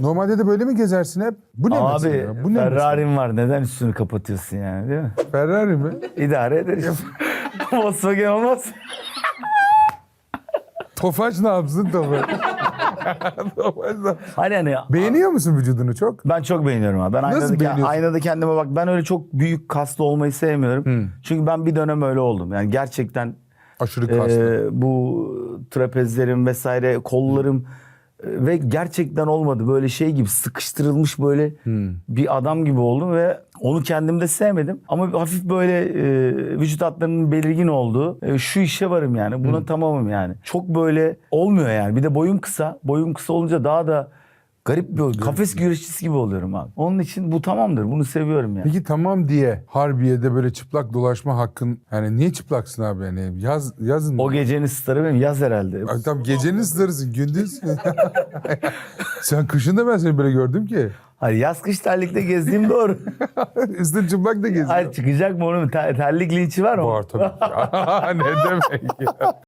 Normalde de böyle mi gezersin hep? Bu ne Abi mesela? Bu ne? Ferrari'm var neden üstünü kapatıyorsun yani değil mi? Ferrari mi? İdare eder işte. Volkswagen olmaz. Tofaş ne yapsın Tofaş? Tofaş ne yapsın? Hani hani Beğeniyor musun vücudunu çok? ben çok beğeniyorum abi. Ben Nasıl aynada, beğeniyorsun? aynada kendime bak ben öyle çok büyük kaslı olmayı sevmiyorum. Çünkü ben bir dönem öyle oldum. Yani gerçekten Aşırı kaslı. e, bu trapezlerim vesaire kollarım e, ve gerçekten olmadı. Böyle şey gibi sıkıştırılmış böyle bir adam gibi oldum ve onu kendimde sevmedim. Ama hafif böyle e, vücut hatlarının belirgin olduğu e, şu işe varım yani. Buna tamamım yani. Çok böyle olmuyor yani. Bir de boyum kısa. Boyum kısa olunca daha da garip bir kafes güreşçisi gibi oluyorum abi. Onun için bu tamamdır. Bunu seviyorum yani. Peki tamam diye Harbiye'de böyle çıplak dolaşma hakkın yani niye çıplaksın abi yani yaz yazın O gecenin starı benim yaz herhalde. Ay, Tamam gecenin ıslarısın gündüz. Sen kışında ben seni böyle gördüm ki. Hayır yaz kış terlikle gezdiğim doğru. Üstün çıplak da geziyor. Hayır çıkacak mı onun ter- terlik linçi var mı? Var tabii. ne demek ya.